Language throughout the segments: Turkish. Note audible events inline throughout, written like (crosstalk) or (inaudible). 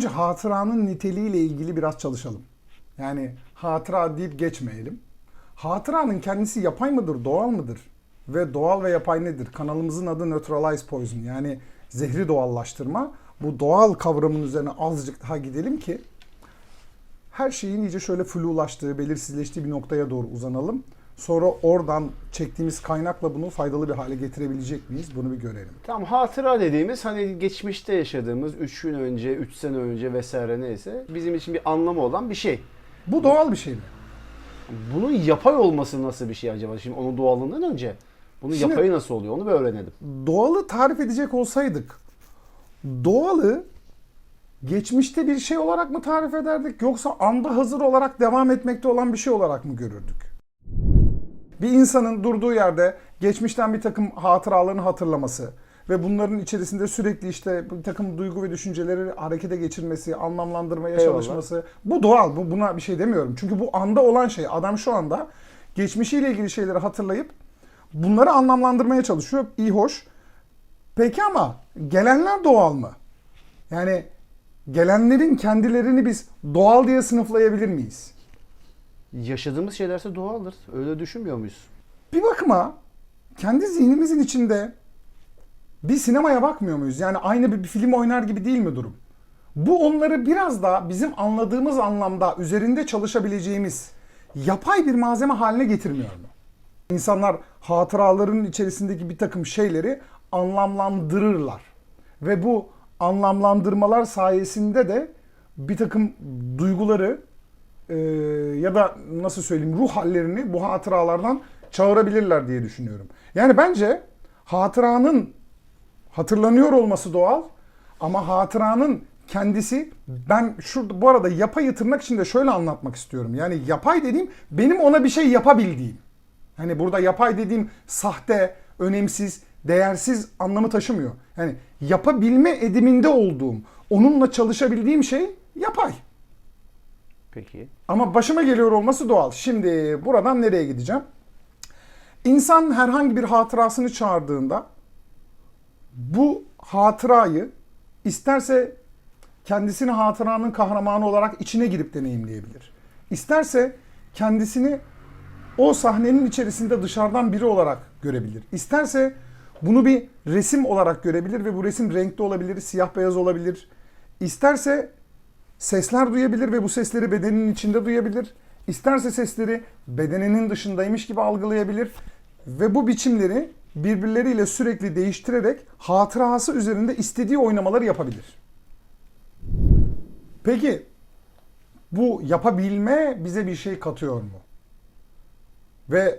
Önce hatıranın niteliğiyle ilgili biraz çalışalım. Yani hatıra deyip geçmeyelim. Hatıranın kendisi yapay mıdır, doğal mıdır? Ve doğal ve yapay nedir? Kanalımızın adı Neutralize Poison yani zehri doğallaştırma. Bu doğal kavramın üzerine azıcık daha gidelim ki her şeyin iyice şöyle flulaştığı, belirsizleştiği bir noktaya doğru uzanalım. Sonra oradan çektiğimiz kaynakla bunu faydalı bir hale getirebilecek miyiz? Bunu bir görelim. Tam hatıra dediğimiz hani geçmişte yaşadığımız 3 gün önce, 3 sene önce vesaire neyse bizim için bir anlamı olan bir şey. Bu doğal bir şey mi? Bunun yapay olması nasıl bir şey acaba? Şimdi onun doğallığından önce bunun Şimdi- yapayı nasıl oluyor onu bir öğrenelim. Doğalı tarif edecek olsaydık doğalı geçmişte bir şey olarak mı tarif ederdik yoksa anda hazır olarak devam etmekte olan bir şey olarak mı görürdük? Bir insanın durduğu yerde geçmişten bir takım hatıralarını hatırlaması ve bunların içerisinde sürekli işte bir takım duygu ve düşünceleri harekete geçirmesi, anlamlandırmaya Eyvallah. çalışması bu doğal. Bu buna bir şey demiyorum. Çünkü bu anda olan şey. Adam şu anda geçmişiyle ilgili şeyleri hatırlayıp bunları anlamlandırmaya çalışıyor. İyi hoş. Peki ama gelenler doğal mı? Yani gelenlerin kendilerini biz doğal diye sınıflayabilir miyiz? Yaşadığımız şeylerse doğaldır. Öyle düşünmüyor muyuz? Bir bakıma kendi zihnimizin içinde bir sinemaya bakmıyor muyuz? Yani aynı bir, bir film oynar gibi değil mi durum? Bu onları biraz da bizim anladığımız anlamda üzerinde çalışabileceğimiz yapay bir malzeme haline getirmiyor mu? İnsanlar hatıraların içerisindeki bir takım şeyleri anlamlandırırlar. Ve bu anlamlandırmalar sayesinde de bir takım duyguları e, ya da nasıl söyleyeyim ruh hallerini bu hatıralardan çağırabilirler diye düşünüyorum. Yani bence hatıranın hatırlanıyor olması doğal ama hatıranın kendisi ben şurada bu arada yapayı tırnak içinde şöyle anlatmak istiyorum. Yani yapay dediğim benim ona bir şey yapabildiğim. Hani burada yapay dediğim sahte, önemsiz, değersiz anlamı taşımıyor. Yani yapabilme ediminde olduğum, onunla çalışabildiğim şey yapay. Peki. Ama başıma geliyor olması doğal. Şimdi buradan nereye gideceğim? İnsan herhangi bir hatırasını çağırdığında bu hatırayı isterse kendisini hatıranın kahramanı olarak içine girip deneyimleyebilir. İsterse kendisini o sahnenin içerisinde dışarıdan biri olarak görebilir. İsterse bunu bir resim olarak görebilir ve bu resim renkli olabilir, siyah beyaz olabilir. İsterse sesler duyabilir ve bu sesleri bedeninin içinde duyabilir. İsterse sesleri bedeninin dışındaymış gibi algılayabilir ve bu biçimleri birbirleriyle sürekli değiştirerek hatırası üzerinde istediği oynamaları yapabilir. Peki bu yapabilme bize bir şey katıyor mu? Ve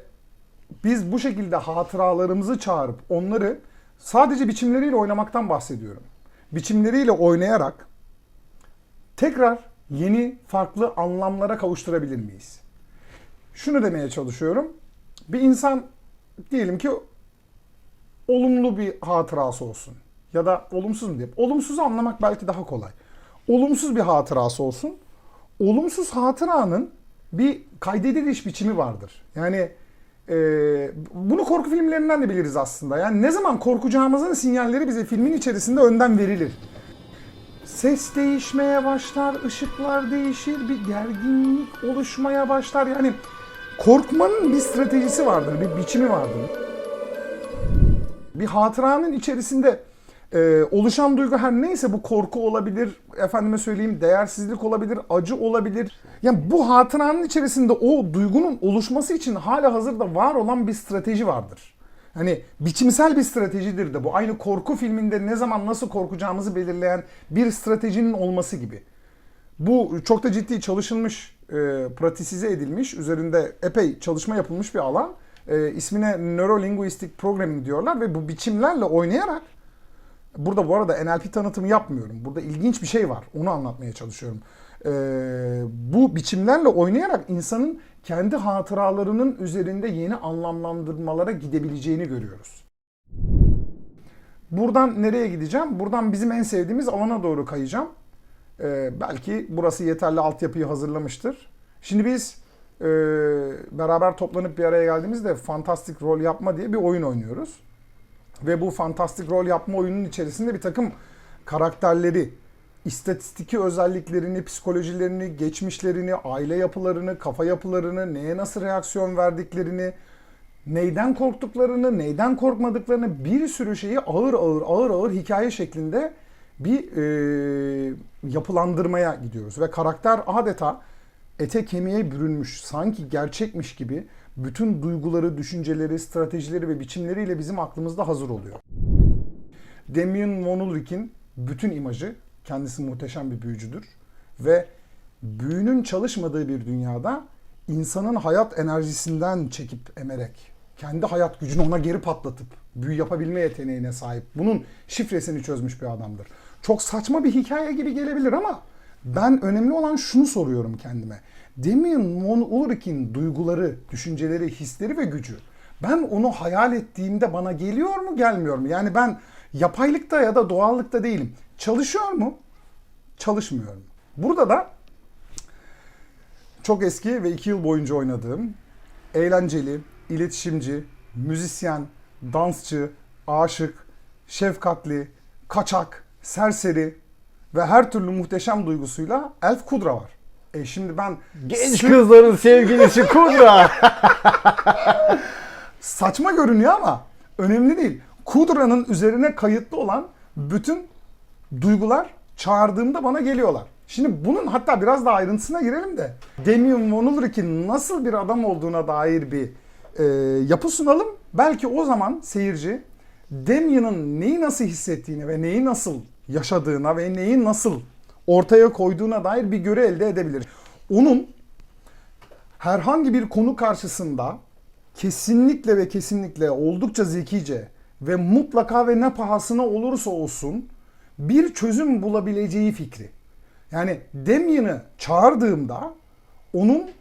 biz bu şekilde hatıralarımızı çağırıp onları sadece biçimleriyle oynamaktan bahsediyorum. Biçimleriyle oynayarak tekrar yeni farklı anlamlara kavuşturabilir miyiz? Şunu demeye çalışıyorum. Bir insan diyelim ki olumlu bir hatırası olsun ya da olumsuz mu diyeyim? Olumsuzu anlamak belki daha kolay. Olumsuz bir hatırası olsun. Olumsuz hatıranın bir kaydediliş biçimi vardır. Yani e, bunu korku filmlerinden de biliriz aslında. Yani ne zaman korkacağımızın sinyalleri bize filmin içerisinde önden verilir. Ses değişmeye başlar, ışıklar değişir, bir gerginlik oluşmaya başlar. Yani korkmanın bir stratejisi vardır, bir biçimi vardır. Bir hatıranın içerisinde e, oluşan duygu her neyse bu korku olabilir, efendime söyleyeyim değersizlik olabilir, acı olabilir. Yani bu hatıranın içerisinde o duygunun oluşması için hala hazırda var olan bir strateji vardır. Hani biçimsel bir stratejidir de bu. Aynı korku filminde ne zaman nasıl korkacağımızı belirleyen bir stratejinin olması gibi. Bu çok da ciddi çalışılmış, e, pratisize edilmiş, üzerinde epey çalışma yapılmış bir alan. E, ismine Neurolinguistic Programming diyorlar ve bu biçimlerle oynayarak Burada bu arada NLP tanıtımı yapmıyorum. Burada ilginç bir şey var. Onu anlatmaya çalışıyorum. Ee, bu biçimlerle oynayarak insanın kendi hatıralarının üzerinde yeni anlamlandırmalara gidebileceğini görüyoruz. Buradan nereye gideceğim? Buradan bizim en sevdiğimiz alana doğru kayacağım. Ee, belki burası yeterli altyapıyı hazırlamıştır. Şimdi biz e, beraber toplanıp bir araya geldiğimizde fantastik rol yapma diye bir oyun oynuyoruz. Ve bu fantastik rol yapma oyunun içerisinde bir takım karakterleri istatistiki özelliklerini, psikolojilerini, geçmişlerini, aile yapılarını, kafa yapılarını, neye nasıl reaksiyon verdiklerini, neyden korktuklarını, neyden korkmadıklarını bir sürü şeyi ağır ağır ağır ağır hikaye şeklinde bir e, yapılandırmaya gidiyoruz. Ve karakter adeta ete kemiğe bürünmüş, sanki gerçekmiş gibi bütün duyguları, düşünceleri, stratejileri ve biçimleriyle bizim aklımızda hazır oluyor. Damien Von Ulrich'in bütün imajı, kendisi muhteşem bir büyücüdür ve büyünün çalışmadığı bir dünyada insanın hayat enerjisinden çekip emerek, kendi hayat gücünü ona geri patlatıp büyü yapabilme yeteneğine sahip. Bunun şifresini çözmüş bir adamdır. Çok saçma bir hikaye gibi gelebilir ama ben önemli olan şunu soruyorum kendime. Damien Von Ulrich'in duyguları, düşünceleri, hisleri ve gücü ben onu hayal ettiğimde bana geliyor mu gelmiyor mu? Yani ben yapaylıkta ya da doğallıkta değilim. Çalışıyor mu? Çalışmıyor mu? Burada da çok eski ve iki yıl boyunca oynadığım eğlenceli, iletişimci, müzisyen, dansçı, aşık, şefkatli, kaçak, serseri ve her türlü muhteşem duygusuyla Elf Kudra var. E şimdi ben Genç sırf- kızların sevgilisi Kudra. saçma görünüyor ama önemli değil. Kudra'nın üzerine kayıtlı olan bütün duygular çağırdığımda bana geliyorlar. Şimdi bunun hatta biraz daha ayrıntısına girelim de Damien Von Ulrich'in nasıl bir adam olduğuna dair bir e, yapı sunalım. Belki o zaman seyirci Damien'ın neyi nasıl hissettiğini ve neyi nasıl yaşadığına ve neyi nasıl ortaya koyduğuna dair bir görü elde edebilir. Onun herhangi bir konu karşısında kesinlikle ve kesinlikle oldukça zekice ve mutlaka ve ne pahasına olursa olsun bir çözüm bulabileceği fikri. Yani Damien'ı çağırdığımda onun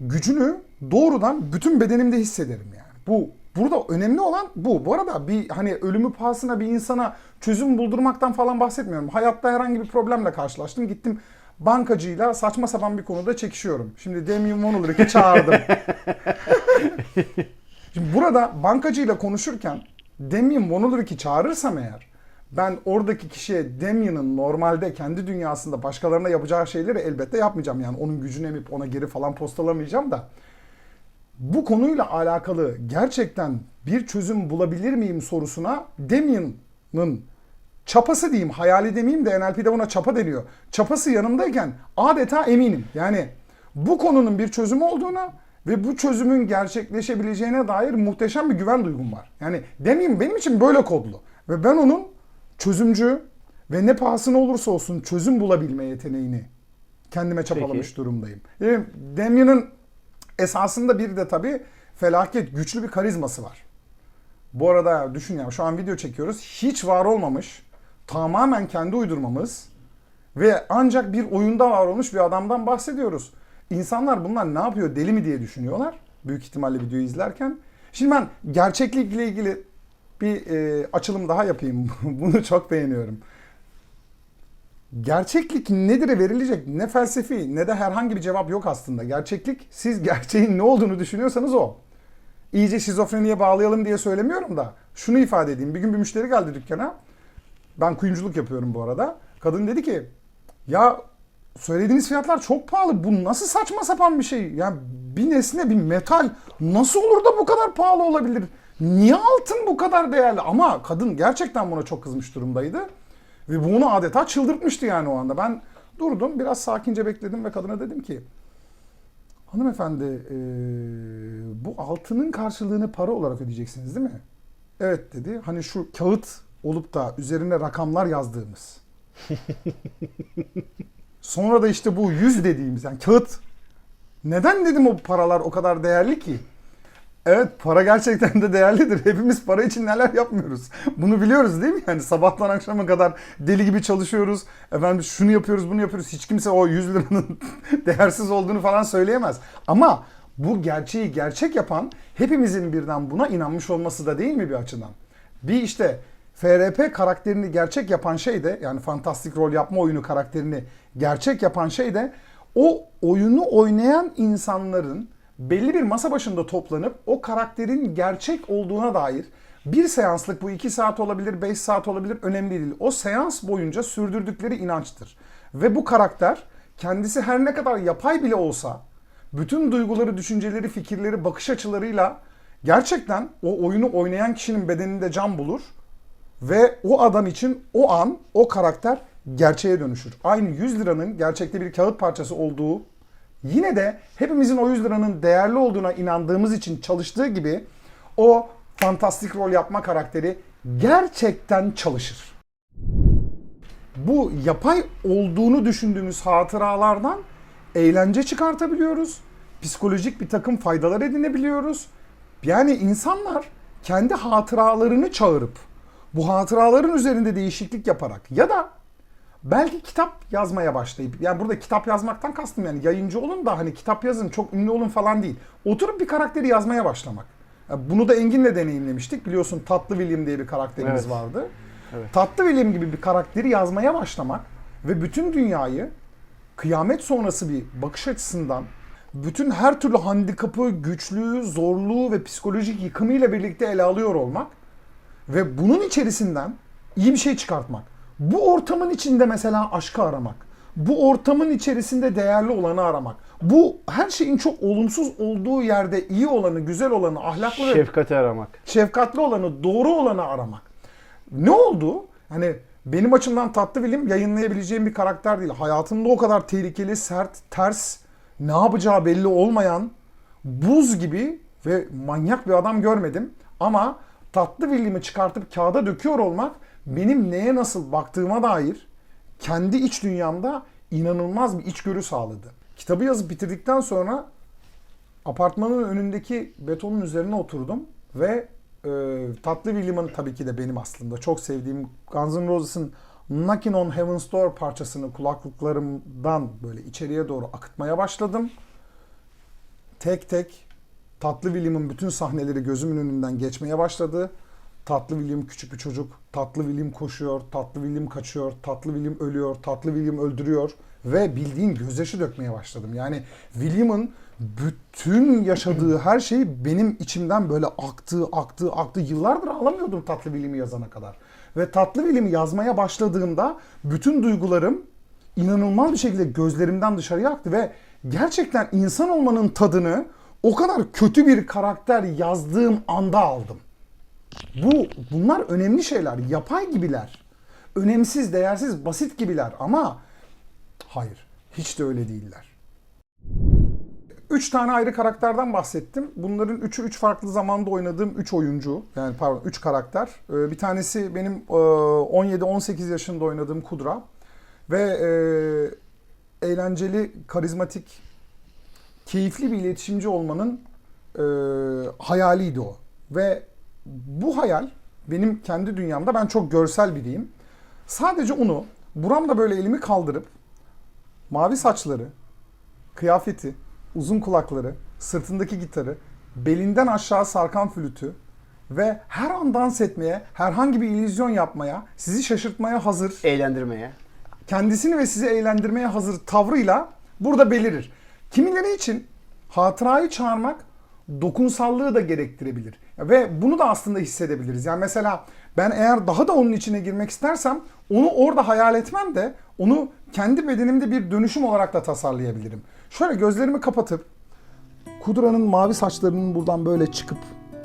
gücünü doğrudan bütün bedenimde hissederim yani. Bu burada önemli olan bu. Bu arada bir hani ölümü pahasına bir insana çözüm buldurmaktan falan bahsetmiyorum. Hayatta herhangi bir problemle karşılaştım. Gittim bankacıyla saçma sapan bir konuda çekişiyorum. Şimdi Damien Von Ulrich'i çağırdım. (laughs) Şimdi burada bankacıyla konuşurken Damien Von Ulrich'i çağırırsam eğer ben oradaki kişiye Damien'ın normalde kendi dünyasında başkalarına yapacağı şeyleri elbette yapmayacağım. Yani onun gücünü emip ona geri falan postalamayacağım da bu konuyla alakalı gerçekten bir çözüm bulabilir miyim sorusuna Damien'ın çapası diyeyim, hayali demeyeyim de NLP'de buna çapa deniyor. Çapası yanımdayken adeta eminim. Yani bu konunun bir çözümü olduğuna ve bu çözümün gerçekleşebileceğine dair muhteşem bir güven duygum var. Yani demeyeyim benim için böyle kodlu. Ve ben onun çözümcü ve ne pahasına olursa olsun çözüm bulabilme yeteneğini kendime çapalamış Peki. durumdayım. Yani Damien'ın esasında bir de tabii felaket güçlü bir karizması var. Bu arada düşün ya şu an video çekiyoruz. Hiç var olmamış, tamamen kendi uydurmamız ve ancak bir oyunda var olmuş bir adamdan bahsediyoruz. İnsanlar bunlar ne yapıyor deli mi diye düşünüyorlar. Büyük ihtimalle videoyu izlerken. Şimdi ben gerçeklikle ilgili bir e, açılım daha yapayım. (laughs) Bunu çok beğeniyorum. Gerçeklik nedir'e verilecek ne felsefi ne de herhangi bir cevap yok aslında. Gerçeklik siz gerçeğin ne olduğunu düşünüyorsanız o. İyice şizofreniye bağlayalım diye söylemiyorum da şunu ifade edeyim. Bir gün bir müşteri geldi dükkana. Ben kuyumculuk yapıyorum bu arada. Kadın dedi ki ya söylediğiniz fiyatlar çok pahalı. Bu nasıl saçma sapan bir şey? Yani bir nesne, bir metal nasıl olur da bu kadar pahalı olabilir? Niye altın bu kadar değerli? Ama kadın gerçekten buna çok kızmış durumdaydı. Ve bu onu adeta çıldırtmıştı yani o anda. Ben durdum, biraz sakince bekledim ve kadına dedim ki Hanımefendi, eee, bu altının karşılığını para olarak ödeyeceksiniz değil mi? Evet dedi. Hani şu kağıt olup da üzerine rakamlar yazdığımız. (laughs) Sonra da işte bu yüz dediğimiz yani kağıt. Neden dedim o paralar o kadar değerli ki? Evet para gerçekten de değerlidir. (laughs) Hepimiz para için neler yapmıyoruz. Bunu biliyoruz değil mi? Yani sabahtan akşama kadar deli gibi çalışıyoruz. Efendim şunu yapıyoruz bunu yapıyoruz. Hiç kimse o 100 liranın (laughs) değersiz olduğunu falan söyleyemez. Ama bu gerçeği gerçek yapan hepimizin birden buna inanmış olması da değil mi bir açıdan? Bir işte FRP karakterini gerçek yapan şey de yani fantastik rol yapma oyunu karakterini gerçek yapan şey de o oyunu oynayan insanların belli bir masa başında toplanıp o karakterin gerçek olduğuna dair Bir seanslık bu 2 saat olabilir, 5 saat olabilir önemli değil. O seans boyunca sürdürdükleri inançtır. Ve bu karakter kendisi her ne kadar yapay bile olsa bütün duyguları, düşünceleri, fikirleri, bakış açılarıyla gerçekten o oyunu oynayan kişinin bedeninde can bulur ve o adam için o an o karakter gerçeğe dönüşür. Aynı 100 liranın gerçekte bir kağıt parçası olduğu yine de hepimizin o 100 liranın değerli olduğuna inandığımız için çalıştığı gibi o fantastik rol yapma karakteri gerçekten çalışır. Bu yapay olduğunu düşündüğümüz hatıralardan eğlence çıkartabiliyoruz. Psikolojik bir takım faydalar edinebiliyoruz. Yani insanlar kendi hatıralarını çağırıp bu hatıraların üzerinde değişiklik yaparak ya da belki kitap yazmaya başlayıp yani burada kitap yazmaktan kastım yani yayıncı olun da hani kitap yazın çok ünlü olun falan değil. Oturup bir karakteri yazmaya başlamak. Yani bunu da Engin'le deneyimlemiştik. Biliyorsun Tatlı William diye bir karakterimiz Evet. vardı. Evet. Tatlı William gibi bir karakteri yazmaya başlamak ve bütün dünyayı kıyamet sonrası bir bakış açısından bütün her türlü handikapı, güçlüğü, zorluğu ve psikolojik yıkımıyla birlikte ele alıyor olmak ve bunun içerisinden iyi bir şey çıkartmak. Bu ortamın içinde mesela aşkı aramak. Bu ortamın içerisinde değerli olanı aramak. Bu her şeyin çok olumsuz olduğu yerde iyi olanı, güzel olanı, ahlaklı Şefkati aramak. şefkatli olanı, doğru olanı aramak. Ne oldu? Hani benim açımdan tatlı bilim yayınlayabileceğim bir karakter değil. Hayatımda o kadar tehlikeli, sert, ters, ne yapacağı belli olmayan, buz gibi ve manyak bir adam görmedim. Ama tatlı bilimi çıkartıp kağıda döküyor olmak benim neye nasıl baktığıma dair kendi iç dünyamda inanılmaz bir içgörü sağladı. Kitabı yazıp bitirdikten sonra apartmanın önündeki betonun üzerine oturdum ve e, Tatlı William'ın tabii ki de benim aslında çok sevdiğim Guns N' Roses'ın Knockin' on Heaven's Door parçasını kulaklıklarımdan böyle içeriye doğru akıtmaya başladım. Tek tek Tatlı William'ın bütün sahneleri gözümün önünden geçmeye başladı. Tatlı William küçük bir çocuk. Tatlı William koşuyor. Tatlı William kaçıyor. Tatlı William ölüyor. Tatlı William öldürüyor. Ve bildiğin gözyaşı dökmeye başladım. Yani William'ın bütün yaşadığı (clears throat) her şey benim içimden böyle aktı, aktı, aktı. Yıllardır ağlamıyordum Tatlı William'i yazana kadar. Ve Tatlı William'i yazmaya başladığımda bütün duygularım inanılmaz bir şekilde gözlerimden dışarıya aktı ve gerçekten insan olmanın tadını o kadar kötü bir karakter yazdığım anda aldım. Bu bunlar önemli şeyler, yapay gibiler. Önemsiz, değersiz, basit gibiler ama hayır, hiç de öyle değiller. Üç tane ayrı karakterden bahsettim. Bunların üçü üç farklı zamanda oynadığım üç oyuncu. Yani pardon üç karakter. Ee, Bir tanesi benim e, 17-18 yaşında oynadığım Kudra. Ve e, eğlenceli, karizmatik, keyifli bir iletişimci olmanın e, hayaliydi o. Ve bu hayal benim kendi dünyamda ben çok görsel biriyim. Sadece onu buramda böyle elimi kaldırıp mavi saçları, kıyafeti, uzun kulakları, sırtındaki gitarı, belinden aşağı sarkan flütü ve her an dans etmeye, herhangi bir illüzyon yapmaya, sizi şaşırtmaya hazır, Eğlendirmeye. kendisini ve sizi eğlendirmeye hazır tavrıyla burada belirir. Kimileri için hatırayı çağırmak dokunsallığı da gerektirebilir. Ve bunu da aslında hissedebiliriz. Yani mesela ben eğer daha da onun içine girmek istersem onu orada hayal etmem de onu kendi bedenimde bir dönüşüm olarak da tasarlayabilirim. Şöyle gözlerimi kapatıp Kudra'nın mavi saçlarının buradan böyle çıkıp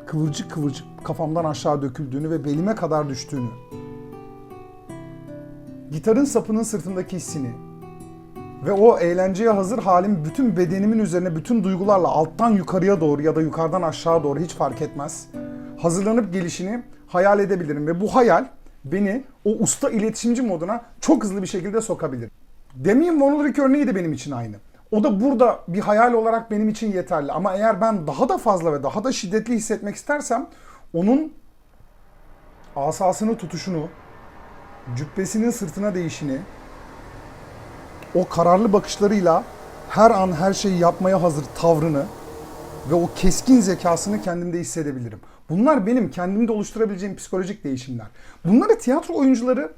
kıvırcık kıvırcık kafamdan aşağı döküldüğünü ve belime kadar düştüğünü gitarın sapının sırtındaki hissini ve o eğlenceye hazır halim bütün bedenimin üzerine bütün duygularla alttan yukarıya doğru ya da yukarıdan aşağı doğru hiç fark etmez. Hazırlanıp gelişini hayal edebilirim ve bu hayal beni o usta iletişimci moduna çok hızlı bir şekilde sokabilir. Demian Von Ulrich örneği de benim için aynı. O da burada bir hayal olarak benim için yeterli. Ama eğer ben daha da fazla ve daha da şiddetli hissetmek istersem onun asasını tutuşunu, cübbesinin sırtına değişini, o kararlı bakışlarıyla her an her şeyi yapmaya hazır tavrını ve o keskin zekasını kendimde hissedebilirim. Bunlar benim kendimde oluşturabileceğim psikolojik değişimler. Bunları tiyatro oyuncuları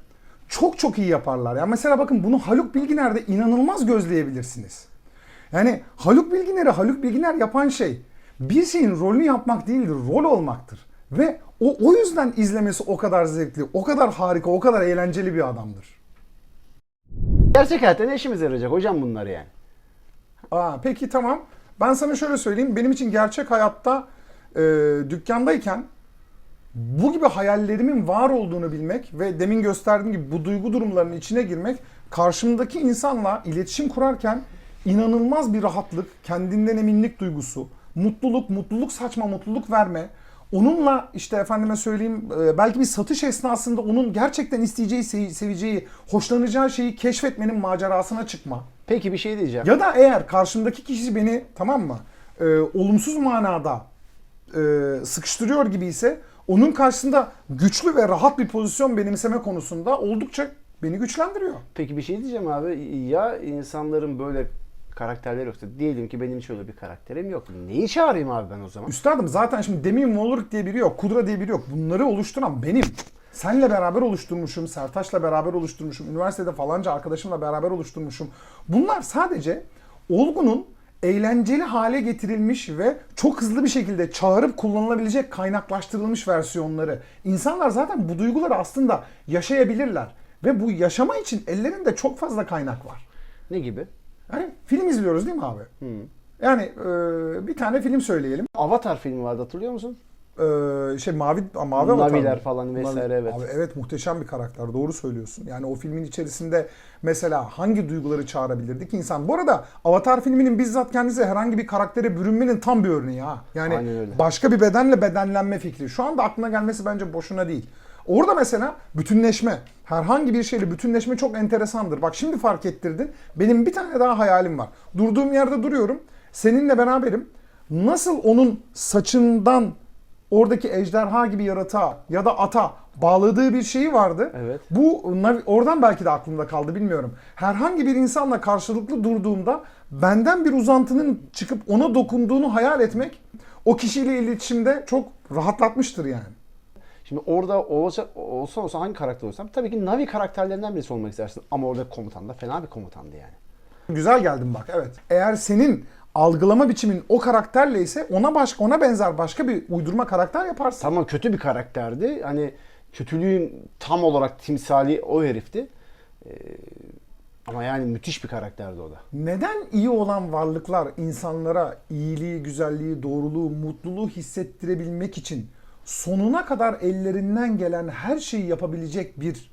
çok çok iyi yaparlar. Ya mesela bakın bunu Haluk Bilginer'de inanılmaz gözleyebilirsiniz. Yani Haluk Bilginer'i Haluk Bilginer yapan şey bir şeyin rolünü yapmak değildir, rol olmaktır. Ve o, o yüzden izlemesi o kadar zevkli, o kadar harika, o kadar eğlenceli bir adamdır. Gerçek hayatta ne işimize yarayacak hocam bunlar yani? Aa, peki tamam. Ben sana şöyle söyleyeyim. Benim için gerçek hayatta e, dükkandayken bu gibi hayallerimin var olduğunu bilmek ve demin gösterdiğim gibi bu duygu durumlarının içine girmek karşımdaki insanla iletişim kurarken inanılmaz bir rahatlık, kendinden eminlik duygusu, mutluluk, mutluluk saçma mutluluk verme. Onunla işte efendime söyleyeyim e, belki bir satış esnasında onun gerçekten isteyeceği, sev- seveceği, hoşlanacağı şeyi keşfetmenin macerasına çıkma. Peki bir şey diyeceğim. Ya da eğer karşımdaki kişi beni tamam mı e, olumsuz manada e, sıkıştırıyor gibi ise onun karşısında güçlü ve rahat bir pozisyon benimseme konusunda oldukça beni güçlendiriyor. Peki bir şey diyeceğim abi. Ya insanların böyle karakterleri yoksa diyelim ki benim hiç öyle bir karakterim yok. Neyi çağırayım abi ben o zaman? Üstadım zaten şimdi Demi Mollurk diye biri yok, Kudra diye biri yok. Bunları oluşturan benim. Senle beraber oluşturmuşum, Sertaç'la beraber oluşturmuşum, üniversitede falanca arkadaşımla beraber oluşturmuşum. Bunlar sadece Olgun'un eğlenceli hale getirilmiş ve çok hızlı bir şekilde çağırıp kullanılabilecek kaynaklaştırılmış versiyonları. İnsanlar zaten bu duyguları aslında yaşayabilirler. Ve bu yaşama için ellerinde çok fazla kaynak var. Ne gibi? Yani film izliyoruz değil mi abi? Yani e, bir tane film söyleyelim. Avatar filmi vardı hatırlıyor musun? Ee, şey mavi mavi avatar Naviler mı? falan vesaire, evet. Abi evet muhteşem bir karakter doğru söylüyorsun. Yani o filmin içerisinde mesela hangi duyguları çağırabilirdi ki insan? Bu arada Avatar filminin bizzat kendisi herhangi bir karaktere bürünmenin tam bir örneği ha. Yani başka bir bedenle bedenlenme fikri. Şu anda aklına gelmesi bence boşuna değil. Orada mesela bütünleşme, herhangi bir şeyle bütünleşme çok enteresandır. Bak şimdi fark ettirdin. Benim bir tane daha hayalim var. Durduğum yerde duruyorum. Seninle beraberim. Nasıl onun saçından oradaki ejderha gibi yaratığa ya da ata bağladığı bir şeyi vardı. Evet. Bu oradan belki de aklımda kaldı bilmiyorum. Herhangi bir insanla karşılıklı durduğumda benden bir uzantının çıkıp ona dokunduğunu hayal etmek o kişiyle iletişimde çok rahatlatmıştır yani. Şimdi orada olsa, olsa olsa hangi karakter olsam tabii ki Navi karakterlerinden birisi olmak istersin. Ama orada komutan da fena bir komutandı yani. Güzel geldin bak evet. Eğer senin algılama biçimin o karakterle ise ona başka ona benzer başka bir uydurma karakter yaparsın. Tamam kötü bir karakterdi. Hani kötülüğün tam olarak timsali o herifti. Ee, ama yani müthiş bir karakterdi o da. Neden iyi olan varlıklar insanlara iyiliği, güzelliği, doğruluğu, mutluluğu hissettirebilmek için sonuna kadar ellerinden gelen her şeyi yapabilecek bir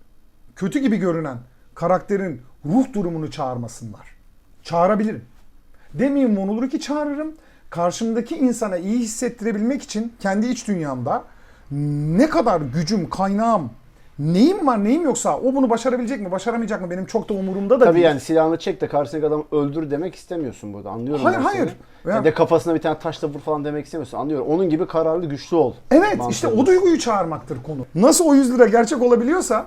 kötü gibi görünen karakterin ruh durumunu çağırmasınlar? Çağırabilirim. Demeyeyim onu olur ki çağırırım. Karşımdaki insana iyi hissettirebilmek için kendi iç dünyamda ne kadar gücüm, kaynağım, neyim var neyim yoksa o bunu başarabilecek mi, başaramayacak mı benim çok da umurumda da Tabii değil. yani silahını çek de karşısındaki adamı öldür demek istemiyorsun burada. Anlıyorum Hayır, hayır. seni. Ya- Ya da kafasına bir tane taşla vur falan demek istemiyorsun. Anlıyorum. Onun gibi kararlı, güçlü ol. Evet Mantığı. işte o duyguyu çağırmaktır konu. Nasıl o 100 lira gerçek olabiliyorsa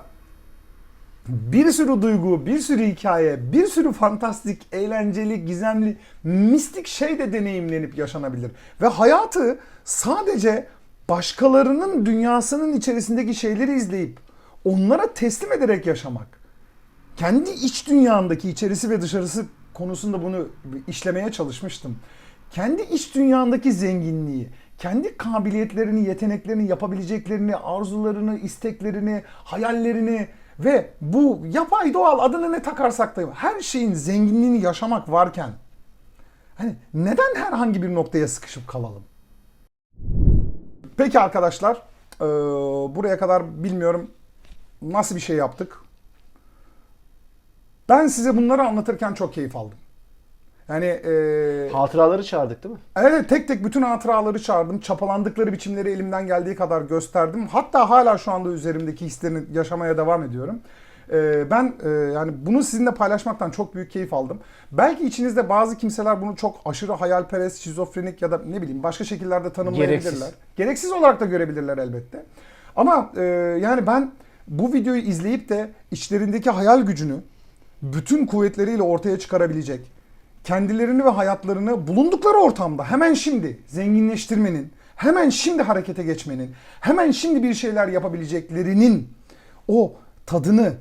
bir sürü duygu, bir sürü hikaye, bir sürü fantastik, eğlenceli, gizemli, mistik şey de deneyimlenip yaşanabilir. Ve hayatı sadece başkalarının dünyasının içerisindeki şeyleri izleyip onlara teslim ederek yaşamak. Kendi iç dünyandaki içerisi ve dışarısı konusunda bunu işlemeye çalışmıştım. Kendi iç dünyandaki zenginliği, kendi kabiliyetlerini, yeteneklerini, yapabileceklerini, arzularını, isteklerini, hayallerini ve bu yapay doğal adını ne takarsak da her şeyin zenginliğini yaşamak varken hani neden herhangi bir noktaya sıkışıp kalalım? Peki arkadaşlar, buraya kadar bilmiyorum nasıl bir şey yaptık. Ben size bunları anlatırken çok keyif aldım. Yani eee Hatıraları çağırdık değil mi? Evet tek tek bütün hatıraları çağırdım. Çapalandıkları biçimleri elimden geldiği kadar gösterdim. Hatta hala şu anda üzerimdeki hislerini yaşamaya devam ediyorum. Ee, ben e, yani bunu sizinle paylaşmaktan çok büyük keyif aldım. Belki içinizde bazı kimseler bunu çok aşırı hayalperest, şizofrenik ya da ne bileyim başka şekillerde tanımlayabilirler. Gereksiz. Gereksiz olarak da görebilirler elbette. Ama e, yani ben bu videoyu izleyip de içlerindeki hayal gücünü bütün kuvvetleriyle ortaya çıkarabilecek, kendilerini ve hayatlarını bulundukları ortamda hemen şimdi zenginleştirmenin, hemen şimdi harekete geçmenin, hemen şimdi bir şeyler yapabileceklerinin o tadını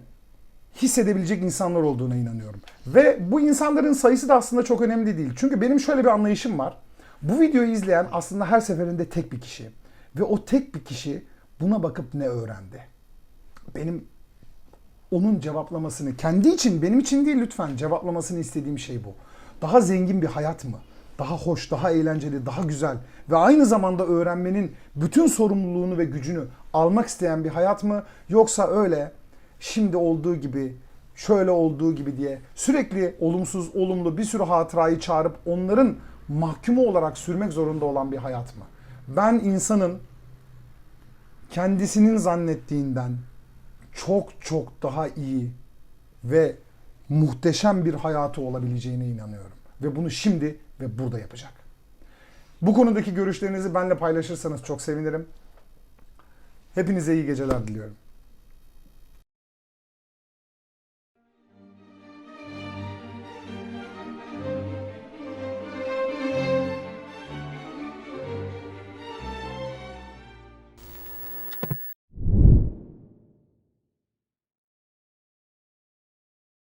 hissedebilecek insanlar olduğuna inanıyorum. Ve bu insanların sayısı da aslında çok önemli değil. Çünkü benim şöyle bir anlayışım var. Bu videoyu izleyen aslında her seferinde tek bir kişi. Ve o tek bir kişi buna bakıp ne öğrendi? Benim onun cevaplamasını kendi için benim için değil lütfen cevaplamasını istediğim şey bu. Daha zengin bir hayat mı? Daha hoş, daha eğlenceli, daha güzel ve aynı zamanda öğrenmenin bütün sorumluluğunu ve gücünü almak isteyen bir hayat mı? Yoksa öyle şimdi olduğu gibi, şöyle olduğu gibi diye sürekli olumsuz, olumlu bir sürü hatırayı çağırıp onların mahkumu olarak sürmek zorunda olan bir hayat mı? Ben insanın kendisinin zannettiğinden çok çok daha iyi ve muhteşem bir hayatı olabileceğine inanıyorum. Ve bunu şimdi ve burada yapacak. Bu konudaki görüşlerinizi benimle paylaşırsanız çok sevinirim. Hepinize iyi geceler diliyorum.